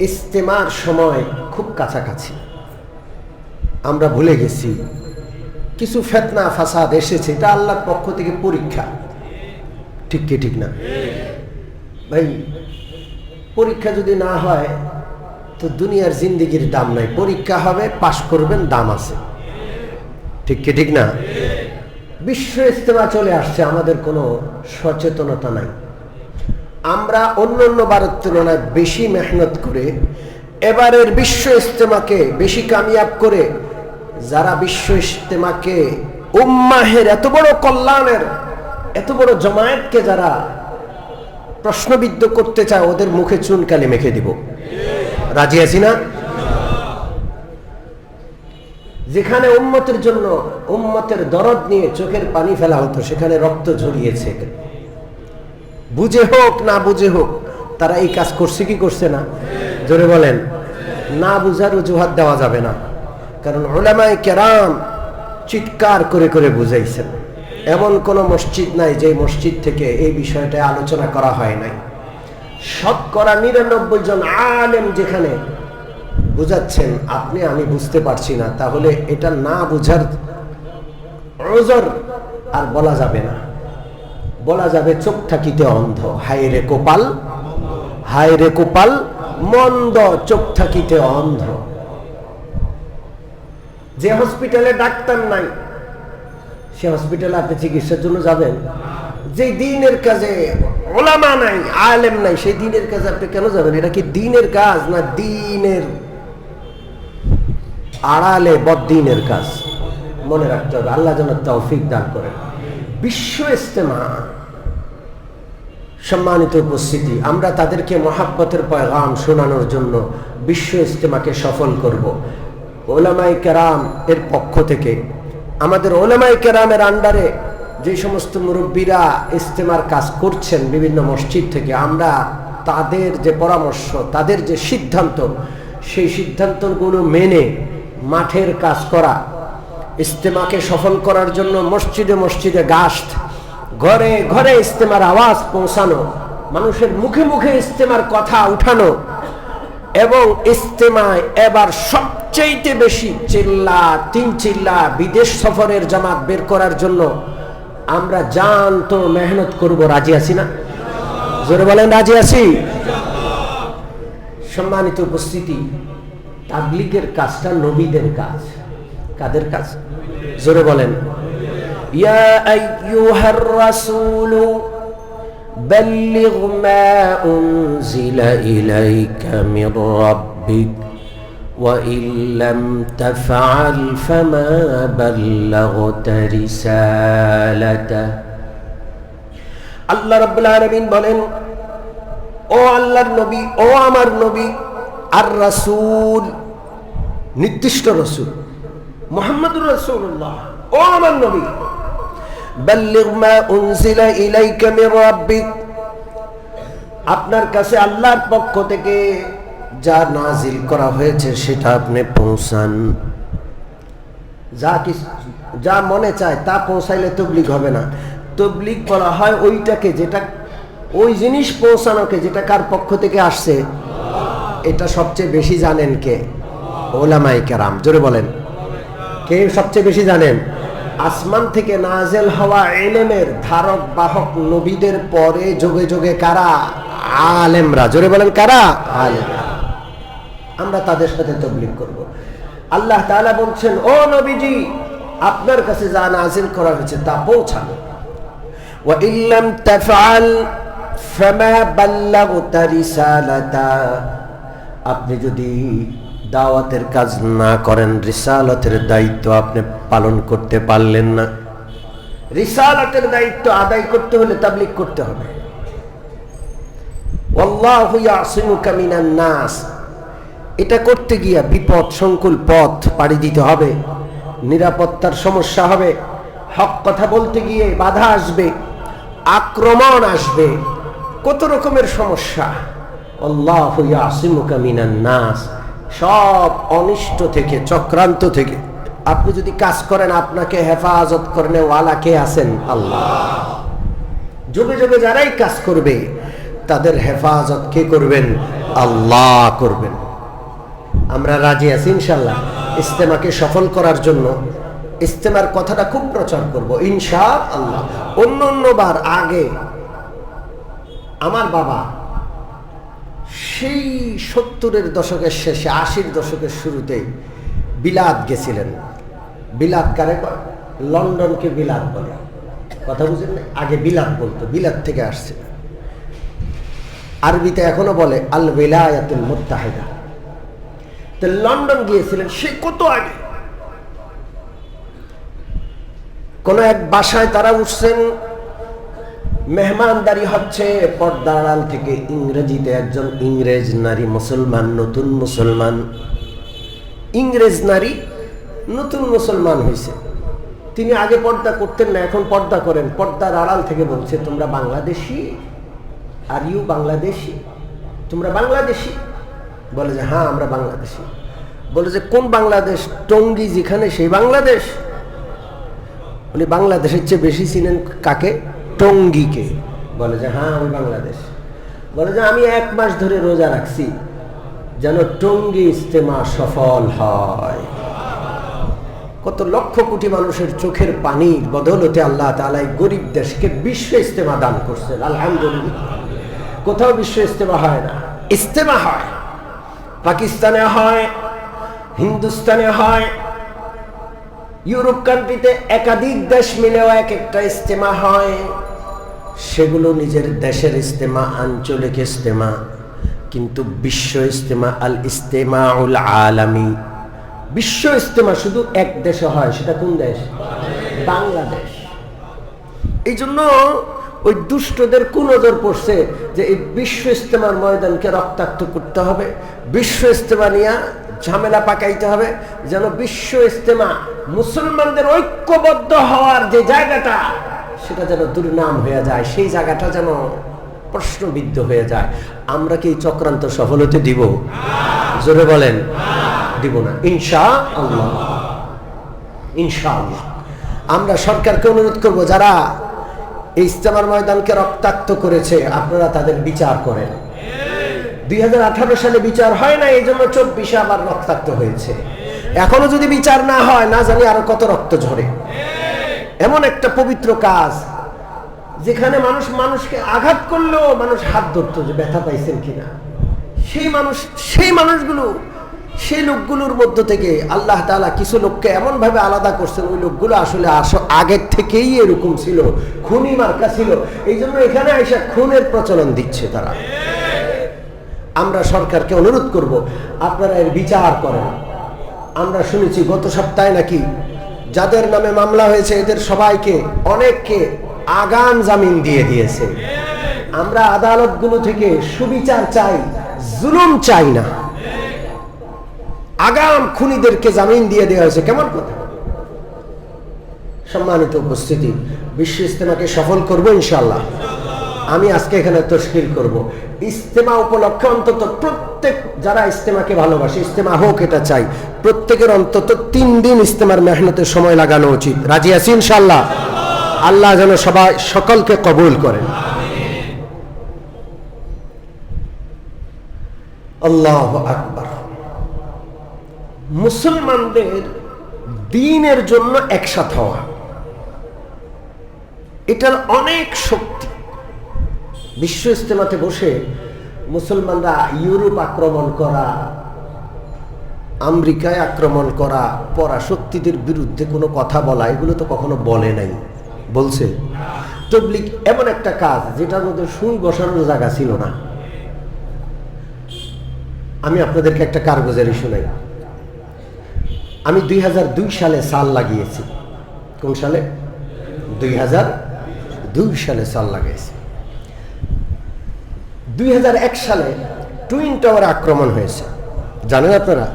ইস্তেমার সময় খুব কাছাকাছি। আমরা ভুলে গেছি, কিছু ফেতনা, ফাসাদ এসেছে, এটা আল্লাহর পক্ষ থেকে পরীক্ষা। ঠিক কি, ঠিক না? ভাই, পরীক্ষা যদি না হয়, তো দুনিয়ার জিন্দিগির দাম নাই। পরীক্ষা হবে, পাশ করবেন, দাম আছে। ঠিক কি, ঠিক না? বিশ্ব ইস্তেমা চলে আসছে, আমাদের কোনো সচেতনতা নাই। আমরা অন্য অন্য বারের তুলনায় বেশি মেহনত করে, এবারের বিশ্ব ইস্তেমাকে বেশি কামিয়াব করে, যারা বিশ্ব ইস্তেমাকে উম্মাহের এত বড় কল্যাণের, এত বড় জমায়েতকে যারা প্রশ্নবিদ্ধ করতে চায়, ওদের মুখে চুনকালি মেখে দিব। রাজি আছি না? যেখানে উম্মতের জন্য, উম্মতের দরদ নিয়ে চোখের পানি ফেলা হতো, সেখানে রক্ত ঝরিয়েছে। বুঝে হোক, না বুঝে হোক, তারা এই কাজ করছে কি করছে না? জোরে বলেন, না বুঝার অজুহাত দেওয়া যাবে না। কারণ ওলামায় কেরাম চিৎকার করে করে বুঝাইছেন। এমন কোন মসজিদ নাই যে মসজিদ থেকে এই বিষয়টা আলোচনা করা হয় নাই। শতকরা নিরানব্বই জন আলেম যেখানে বুঝাচ্ছেন, আপনি, আমি বুঝতে পারছি না। তাহলে এটা না বুঝার আর বলা যাবে না। বলা যাবে চোখ থাকিতে অন্ধ। হায় রে কোপাল, হায় রে কোপাল, মন্দ চোখ থাকিতে অন্ধ। যে হসপিটালে ডাক্তার নাই, সে হসপিটালে আপনি চিকিৎসার জন্য যাবেন। যে দিনের কাজে ওলামা নাই, আলেম নাই, সেই দিনের কাজে আপনি কেন যাবেন? এটা কি দিনের কাজ না দিনের? আড়ালে বদিনের কাজ। মনে রাখতে হবে, আল্লাহ যেন তৌফিক দান করেন। বিশ্ব ইস্তেমা সম্মানিত উপস্থিতি, আমরা তাদেরকে মহাব্বতের পয়গাম শোনানোর জন্য বিশ্ব ইজতেমাকে সফল করব। ওলামাই কেরাম এর পক্ষ থেকে, আমাদের ওলামাই কেরামের আন্ডারে যে সমস্ত মুরব্বীরা ইজতেমার কাজ করছেন বিভিন্ন মসজিদ থেকে, আমরা তাদের যে পরামর্শ, তাদের যে সিদ্ধান্ত, সেই সিদ্ধান্তগুলো মেনে মাঠের কাজ করা, ইজতেমাকে সফল করার জন্য মসজিদে মসজিদে গাছ ঘরে ঘরে ইস্তেমার আওয়াজ পৌঁছানো, মানুষের মুখে মুখে ইস্তেমার কথা উঠানো, এবং ইস্তেমায় এবার সবচেয়ে বেশি চিল্লা, তিন চিল্লা বিদেশ সফরের জামাত বের করার জন্য আমরা জান তো মেহনত করব, রাজি আছি না? জোরে বলেন, রাজি আছি? সম্মানিত উপস্থিতি, তাবলিগের কাজটা নবীদের কাজ। কাদের কাজ? জোরে বলেন। ইয়া আইয়ুহার রাসূলু بلغ ما أنزل إليك من ربك وإن لم تفعل فما بلغت رسالته আল্লাহ রাব্বুল আলামিন বলেন ও আল্লাহর নবী ও আমার নবী আর রাসূল নির্দিষ্ট রাসূল মুহাম্মদুর রাসূলুল্লাহ ও আমার নবী ইলাইকা মির রাব্বিক। আপনার কাছে আল্লাহর পক্ষ থেকে যা নাজিল করা হয়েছে সেটা আপনি পৌঁছান। যা কি যা মনে চায় তা পৌঁছাইলে তবলিগ হবে না। তবলিগ বলা হয় ওইটাকে যেটা ওই জিনিস পৌঁছানোকে যেটা কার পক্ষ থেকে আসছে, এটা সবচেয়ে বেশি জানেন কে? ওলামাই কেরাম। জোরে বলেন। কে সবচেয়ে বেশি জানেন? আসমান থেকে নাজেল হওয়া এলেমের ধারক বাহক নবীদের পরে যোগে যোগে কারা আলেমরা জোরে বলেন কারা আলেম আমরা তাদের সাথে তবলিগ করব আল্লাহ তাআলা বলছেন ও নবীজি আপনার কাছে যা নাজিল করা হয়েছে তা পৌঁছানো وإن لم تفعل فما بلغت رسالته আপনি যদি দাওয়াতের কাজ না করেন, রিসালতের দায়িত্ব আপনি পালন করতে পারলেন না। রিসালতের দায়িত্ব আদায় করতে হলে তাবলিগ করতে হবে। নাস। এটা করতে গিয়া বিপদ, সংকুল পথ পাড়ি দিতে হবে। নিরাপত্তার সমস্যা হবে। হক কথা বলতে গিয়ে বাধা আসবে। আক্রমণ আসবে। কত রকমের সমস্যা? আল্লাহ নাস। সব অনিষ্ট থেকে, চক্রান্ত থেকে। আপনি যদি কাজ করেন, আপনাকে হেফাজত করেন ওয়ালা কে আছেন? আল্লাহ। যুগে যুগে যারাই কাজ করবে, তাদের হেফাজত কে করবেন? আল্লাহ করবেন। আমরা রাজি আছি ইনশাল্লাহ ইস্তেমাকে সফল করার জন্য ইস্তেমার কথাটা খুব প্রচার করব ইনশা আল্লাহ অন্য অন্যবার আগে আমার বাবা সেই সত্তরের দশকের শেষে, আশির দশকের শুরুতে বিলাত গেছিলেন। বিলাত কারে? লন্ডনকে বিলাত বলে। কথা বুঝেন আগে বিলাত বলতো, বিলাত থেকে আসছে। আরবিতে এখনও বলে, আল বিলায়াতুল মুত্তাহিদা। তো লন্ডন গিয়েছিলেন সে কত আগে? কোন এক বাসায় তারা উঠছেন মেহমানদারি হচ্ছে পর্দার আড়াল থেকে ইংরেজিতে একজন ইংরেজ নারী মুসলমান, নতুন মুসলমান। ইংরেজ নারী নতুন মুসলমান হয়েছে। তিনি আগে পর্দা করতেন না, এখন পর্দা করেন। পর্দার আড়াল থেকে বলছে, তোমরা বাংলাদেশি? Are you Bangladeshi? তোমরা বাংলাদেশি? বলে যে হ্যাঁ আমরা বাংলাদেশি। বলে যে, কোন বাংলাদেশ? টঙ্গি যেখানে, সেই বাংলাদেশ? উনি, বাংলাদেশের চেয়ে বেশি চিনেন কাকে? টঙ্গিকে। বলে যে হ্যাঁ আমি বাংলাদেশ। বলে যে, আমি এক মাস ধরে রোজা রাখছি, যেন টঙ্গি ইস্তেমা সফল হয়। কত লক্ষ কোটি মানুষের চোখের পানির বদলতে আল্লাহ তালাই গরিব দেশকে বিশ্ব ইস্তেমা দান করছেন, আলহামদুলিল্লাহ। কোথাও বিশ্ব ইস্তেমা হয় না। ইস্তেমা হয়। পাকিস্তানে হয়, হিন্দুস্তানে হয়, ইউরোপ কান্ট্রিতে একাধিক দেশ মিলেও এক একটা ইস্তেমা হয়। সেগুলো নিজের দেশের ইস্তেমা, আঞ্চলিক ইস্তেমা, কিন্তু বিশ্ব ইস্তেমা, আল ইস্তেমা উল আলামী। বিশ্ব ইস্তেমা শুধু এক দেশে হয়, সেটা কোন দেশ? বাংলাদেশ। এই জন্য ওই দুষ্টদের কোন কুনজর পড়ছে যে এই বিশ্ব ইস্তেমার ময়দানকে রক্তাক্ত করতে হবে, বিশ্ব ইস্তেমা নিয়ে ঝামেলা পাকাইতে হবে, যেন বিশ্ব ইস্তেমা মুসলমানদের ঐক্যবদ্ধ হওয়ার যে জায়গাটা সেটা যেন দুর্নাম হয়ে যায়, সেই জায়গাটা যেন প্রশ্নবিদ্ধ হয়ে যায়। আমরা কি চক্রান্ত সফল হতে দিব? জোরে বলেন, দিব না। ইনশা আল্লাহ ইনশা আল্লাহ আমরা সরকারকে অনুরোধ করব, যারা এই ইস্তেমার ময়দানকে রক্তাক্ত করেছে, আপনারা তাদের বিচার করেন। দুই হাজার আঠারো সালে বিচার হয় না, এই জন্য চব্বিশে আবার রক্তাক্ত হয়েছে। এখনও যদি বিচার না হয়, না জানি আরও কত রক্ত ঝরে। এমন একটা পবিত্র কাজ যেখানে মানুষ মানুষকে আঘাত করলেও মানুষ হাত ধরতো যে ব্যথা পাইছেন কিনা। সেই মানুষ, সেই মানুষগুলো, সেই লোকগুলোর মধ্য থেকে আল্লাহ তাআলা কিছু লোককে এমনভাবে আলাদা করছেন, ওই লোকগুলো আসলে আস- আগের থেকেই এরকম ছিল, খুনি মার্কা ছিল। এই জন্য এখানে এসে খুনের প্রচলন দিচ্ছে তারা। আমরা সরকারকে অনুরোধ করব, আপনারা এর বিচার করেন। আমরা শুনেছি গত সপ্তাহে নাকি যাদের নামে মামলা হয়েছে, এদের সবাইকে, অনেককে আগাম জামিন দিয়ে দিয়েছে। আমরা আদালতগুলো থেকে সুবিচার চাই, জুলুম চাই না। আগাম খুনিদেরকে জামিন দিয়ে দেওয়া হয়েছে, কেমন কথা? সম্মানিত উপস্থিতি, বিশ্ব ইস্তেমাকে সফল করব ইনশাল্লাহ আমি আজকে এখানে তশকিল করব। ইস্তেমা উপলক্ষে অন্তত প্রত্যেক, যারা ইস্তেমাকে ভালোবাসে ইস্তেমা হোক এটা চাই, প্রত্যেকের অন্তত তিন দিন ইস্তেমার মেহনতের সময় লাগানো উচিত। রাজি আছি ইনশাল্লাহ আল্লাহ যেন সবাই, সকলকে কবুল করেন। আল্লাহ আকবার। মুসলমানদের দিনের জন্য একসাথ হওয়া। এটার অনেক শক্তি বিশ্ব ইস্তেমাতে বসে মুসলমানরা ইউরোপ আক্রমণ করা, আমেরিকায় আক্রমণ করা, পরাশক্তিদের বিরুদ্ধে কোনো কথা বলা, এগুলো তো কখনো বলে নাই। বলছে তবলিক এমন একটা কাজ যেটার মধ্যে সুই বসানোর জায়গা ছিল না। আমি আপনাদেরকে একটা কারগুজারি শোনাই। আমি দুই হাজার দুই সালে সাল লাগিয়েছি। কোন সালে? দুই সালে সাল লাগিয়েছি দুই হাজার এক সালে টুইন টাওয়ার আক্রমণ হয়েছে। জানেন আপনারা?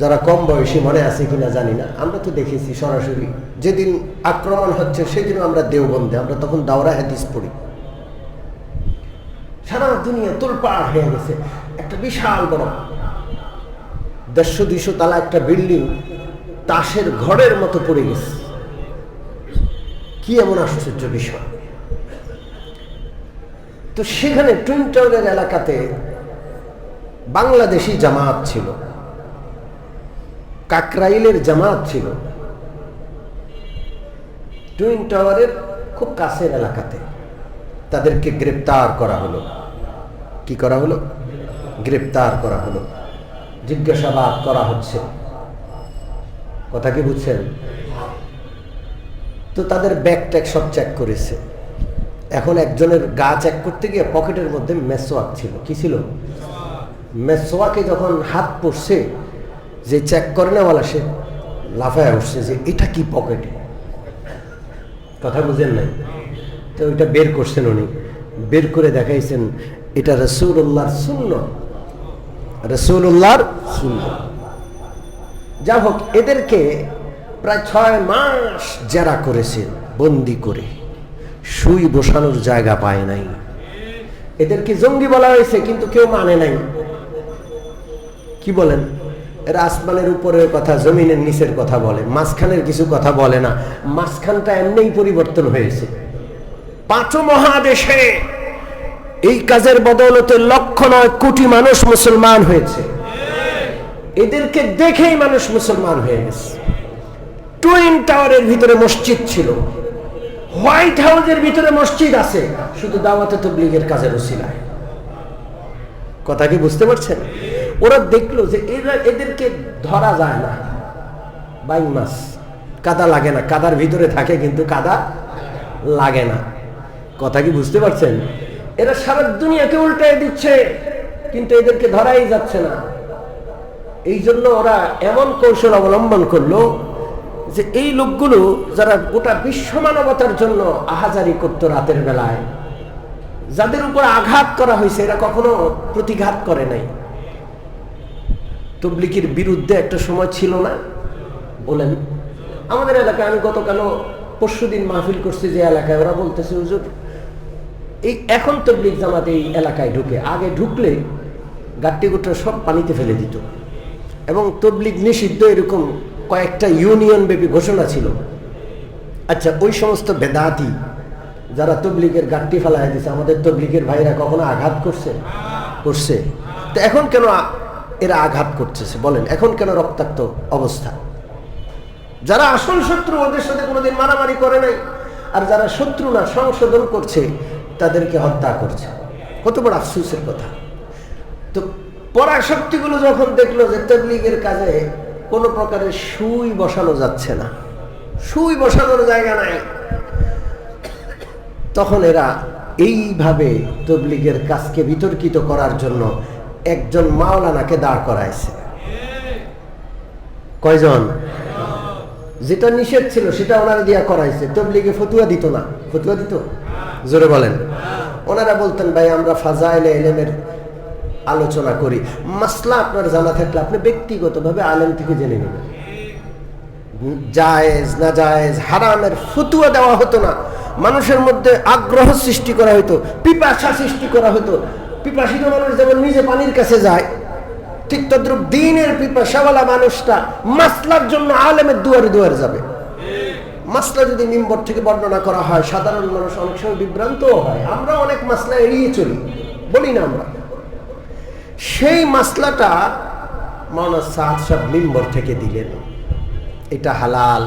যারা কম বয়সী মনে আছে কিনা জানি না, আমরা তো দেখেছি সরাসরি। যেদিন আক্রমণ হচ্ছে, সেদিনও আমরা দেওবন্দে, আমরা তখন দাওরা হাদিস পড়ি। সারা দুনিয়া তোলপাড় হয়ে গেছে। একটা বিশাল বড় দেড়শো দুইশো তালা একটা বিল্ডিং তাসের ঘরের মতো পড়ে গেছে। কি এমন আশ্চর্য বিষয়? তো সেখানে টুইন টাউনের এলাকাতে বাংলাদেশি জামাত ছিল, কাকরাইলের জামাত ছিল। টুইন টাওয়ারের খুব কাছের এলাকাতে তাদেরকে গ্রেপ্তার করা হলো। কি করা হলো? গ্রেপ্তার করা হলো। জিজ্ঞাসাবাদ করা হচ্ছে। কথা কি বুঝছেন? তো তাদের ব্যাগ ট্যাগ সব চেক করেছে। এখন একজনের গা চেক করতে গিয়ে পকেটের মধ্যে মেসোয়াক ছিল। কি ছিল? মেসোয়াকে যখন হাত পড়ছে, যে চেক করে নেওয়ালা সে লাফায় উঠছে যে, এটা কি পকেটে? কথা বুঝেন নাই? তো ওইটা বের করছেন উনি। বের করে দেখাইছেন, এটা রসুল্লাহর শূন্য রসুল্লাহর শূন্য যা হোক, এদেরকে প্রায় ছয় মাস জেরা করেছে, বন্দি করে। সুই বসানোর জায়গা পায় নাই। এদেরকে জঙ্গি বলা হয়েছে, কিন্তু কেউ মানে নাই। কি বলেন? এরা আসমানের উপরের কথা, জমিনের নিচের কথা বলে, মাঝখানের কিছু কথা বলে না। মাঝখানটা এমনিই পরিবর্তন হয়েছে। পাঁচ মহাদেশে এই কাজের বদৌলতে লক্ষ নয় কোটি মানুষ মুসলমান হয়েছে। এদেরকে দেখেই মানুষ মুসলমান হয়ে গেছে। টুইন টাওয়ারের ভিতরে মসজিদ ছিল। হোয়াইট হাউসের ভিতরে মসজিদ আছে, শুধু দাওয়াতে তো তবলিগের কাজের ওসিলায় কথা কি বুঝতে পারছেন? ওরা দেখল যে এরা এদেরকে ধরা যায় না। বাই মাস। কাদা লাগে না। কাদার ভিতরে থাকে কিন্তু কাদা লাগে না। কথা কি বুঝতে পারছেন? এরা সারা দুনিয়াকে উল্টায় দিচ্ছে, কিন্তু এদেরকে ধরাই যাচ্ছে না। এই জন্য ওরা এমন কৌশল অবলম্বন করল যে এই লোকগুলো যারা গোটা বিশ্ব মানবতার জন্য আহাজারি করতো রাতের বেলায়, যাদের উপর আঘাত করা হয়েছে, এরা কখনো প্রতিঘাত করে নাই। তবলিকের বিরুদ্ধে একটা সময় ছিল না। বলেন, আমাদের এলাকায় আমি গতকালও পরশু দিন মাহফিল করছি যে এলাকায়, ওরা বলতেছে, হুজুর, এই এখন তবলিক জামাত এই এলাকায় ঢুকে। আগে ঢুকলে গাট্টি গুট্টা সব পানিতে ফেলে দিত। এবং তবলিক নিষিদ্ধ এরকম কয়েকটা ইউনিয়ন ব্যাপী ঘোষণা ছিল। আচ্ছা ওই সমস্ত বেদাতি যারা তবলিগের গাট্টি ফেলায় দিছে, আমাদের তবলিগের ভাইরা কখনো আঘাত করছে? করছে। তো এখন কেন এরা আঘাত করতেছে? বলেন, এখন কেন রক্তাক্ত অবস্থা? যারা আসল শত্রু ওদের সাথে কোনোদিন মারামারি করে নাই, আর যারা শত্রু না, সংশোধন করছে, তাদেরকে হত্যা করছে। কত বড় আফসুসের কথা। তো পরাশক্তিগুলো যখন দেখল যে তবলিগের কাজে কোনো প্রকারের সুই বসানো যাচ্ছে না। সুই বসানোর জায়গা নাই। তখন এরা এইভাবে তবলিগের কাজকে বিতর্কিত করার জন্য একজন মাওলানাকে দাঁড় করাইছে। কয়জন? যেটা নিষেধ ছিল সেটা ওনারা দিয়া করাইছে। তবলিগে ফতুয়া দিত না। ফতুয়া দিত? জোরে বলেন। ওনারা বলতেন, ভাই, আমরা ফাজাইলে এলেমের আলোচনা করি। মাসলা আপনার জানা থাকলে আপনি ব্যক্তিগতভাবে আলেম থেকে জেনে নেবেন। জায়েজ, না জায়েজ, হারামের ফতুয়া দেওয়া হতো না। মানুষের মধ্যে আগ্রহ সৃষ্টি করা হতো পিপাসা সৃষ্টি করা হতো পিপাসিত মানুষ যেমন নিজে পানির কাছে যায়, ঠিক তদ্রুপ দিনের পিপাসাওয়ালা মানুষটা মাসলার জন্য আলেমের দুয়ারে দুয়ারে যাবে। মাসলা যদি নিম্বর থেকে বর্ণনা করা হয়, সাধারণ মানুষ অনেক সময় বিভ্রান্তও হয়। আমরা অনেক মাসলা এড়িয়ে চলি, বলি না আমরা। সেই মাসলাটা মাওনা সাদ সব মিম্বর থেকে দিলেন। এটা হালাল,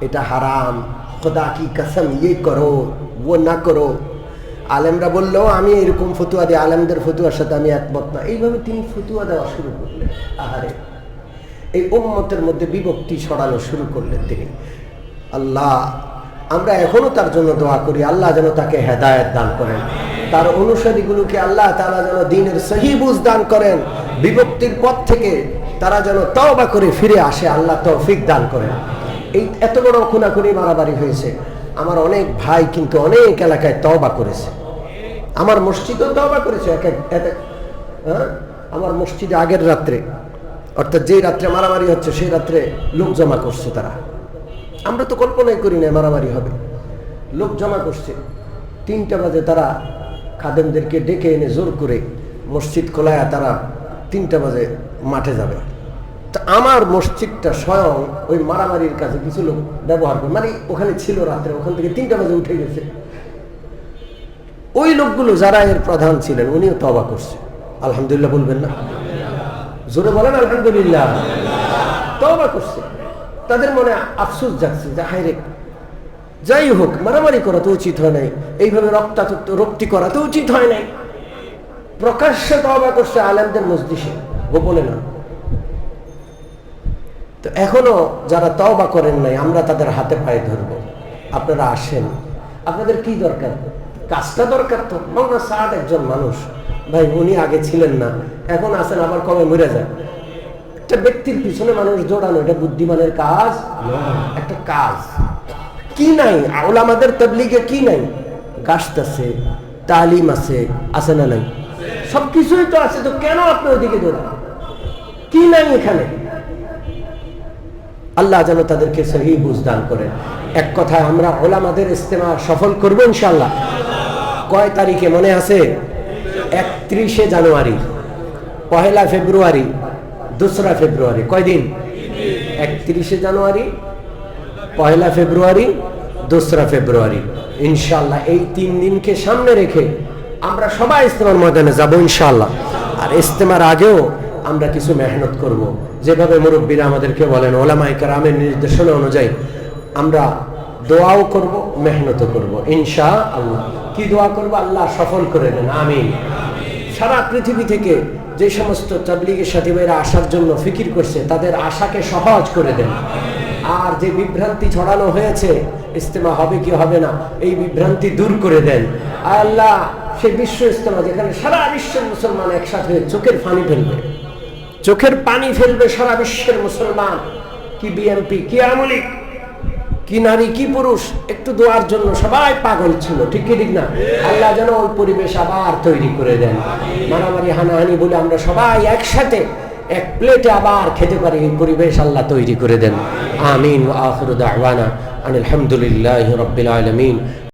এটা হারাম, খোদা কি কসম ইয়ে করো, ও না করো। আলেমরা বলল, আমি এরকম ফতুয়া দিই, আলেমদের ফতুয়ার সাথে আমি একমত না। এইভাবে তিনি ফতুয়া দেওয়া শুরু করলেন। আহারে, এই উম্মতের মধ্যে বিভক্তি ছড়ানো শুরু করলেন তিনি। আল্লাহ, আমরা এখনও তার জন্য দোয়া করি, আল্লাহ যেন তাকে হেদায়েত দান করেন। তার অনুসারীগুলোকে আল্লাহ তারা যেন দিনের সহি দান করেন, বিভক্তির পথ থেকে তারা যেন তওবা করে ফিরে আসে, আল্লাহ তৌফিক দান করেন। এই এত বড় খুনাখুনি মারামারি হয়েছে। আমার অনেক ভাই কিন্তু অনেক এলাকায় তওবা করেছে। আমার মসজিদও তওবা করেছে এক এক- এক এক- হ্যাঁ? আমার মসজিদে আগের রাত্রে, অর্থাৎ যেই রাত্রে মারামারি হচ্ছে, সেই রাত্রে লোক জমা করছে তারা। আমরা তো কল্পনাই করি না মারামারি হবে। লোক জমা করছে। তিনটা বাজে তারা খাদেমদেরকে ডেকে এনে জোর করে মসজিদ খোলায় তারা তিনটা বাজে মাঠে যাবে। তা আমার মসজিদটা স্বয়ং ওই মারামারির কাছে কিছু লোক ব্যবহার করে মানে ওখানে ছিল রাত্রে, ওখান থেকে তিনটা বাজে উঠে গেছে। ওই লোকগুলো যারা এর প্রধান ছিলেন, উনিও তবা করছে। আলহামদুলিল্লাহ বলবেন না? জোরে বলেন, আলহামদুলিল্লাহ। তওবা করছে। তাদের মনে আফসোস যাচ্ছে যে হায় রে যাই হোক মারামারি করা তো উচিত হয় নাই। এইভাবে রক্তাক্ত রক্তি করা তো উচিত হয় নাই। প্রকাশ্যে তওবা করছে আলেমদের মসজিষে গোপনে না। তো এখনও যারা তওবা করেন নাই আমরা তাদের হাতে পায়ে ধরবো। আপনারা আসেন। আপনাদের কি দরকার? কাজটা দরকার তো। মৌনা সাদ একজন মানুষ। ভাই উনি আগে ছিলেন না। এখন আসেন আবার কবে মরে যায় একটা ব্যক্তির পিছনে মানুষ জোড়ানো এটা বুদ্ধিমানের কাজ? একটা কাজ। কি নাই? ওলামাদের তবলিগে কি নাই? গাছ আছে, তালিম আছে আছে না নাই? সবকিছুই তো আছে, তো কেন আপনি ওদিকে দৌড়ান কি নাই এখানে? আল্লাহ যেন তাদেরকে সহি বুঝদান করে এক কথায় আমরা ওলামাদের ইস্তেমা সফল করব ইনশাল্লাহ কয় তারিখে মনে আছে? একত্রিশে জানুয়ারি, পহেলা ফেব্রুয়ারি, দোসরা ফেব্রুয়ারি। কয়দিন? একত্রিশে জানুয়ারি পহেলা ফেব্রুয়ারি, দোসরা ফেব্রুয়ারি। ইনশাল্লাহ এই তিন দিনকে সামনে রেখে আমরা সবাই ইস্তেমার ময়দানে যাব ইনশাল্লাহ আর ইস্তেমার আগেও আমরা কিছু মেহনত করব। যেভাবে মুরব্বীরা আমাদেরকে বলেন ওলামাই কারামের নির্দেশনা অনুযায়ী আমরা দোয়াও করব, মেহনতও করব। ইনশা আল্লাহ কি দোয়া করব? আল্লাহ সফল করে দেন। আমিন। সারা পৃথিবী থেকে যে সমস্ত তাবলিগের সাথী ভাইরা আসার জন্য ফিকির করছে, তাদের আশাকে সহজ করে দেন। আর যে বিভ্রান্তি ছড়ানো হয়েছে ইস্তেমা হবে কি হবে না, এই বিভ্রান্তি দূর করে দেন। আল্লাহ সে বিশ্ব ইস্তেমা যেখানে সারা বিশ্বের মুসলমান একসাথে চোখের পানি ফেলবে। চোখের পানি ফেলবে সারা বিশ্বের মুসলমান। কি বিএনপি কি আমলিক কি নারী, কি পুরুষ, একটু দোয়ার জন্য সবাই পাগল ছিল, ঠিক কি ঠিক না? আল্লাহ যেন ওই পরিবেশ আবার তৈরি করে দেন। মারামারি, হানাহানি বলে আমরা সবাই একসাথে এক প্লেটে আবার খেতে পারি এই পরিবেশ আল্লাহ তৈরি করে দেন। আমিন আখরুদ আহওয়ানা আনিল হামদুলিল্লাহ রব্বিল আলমিন।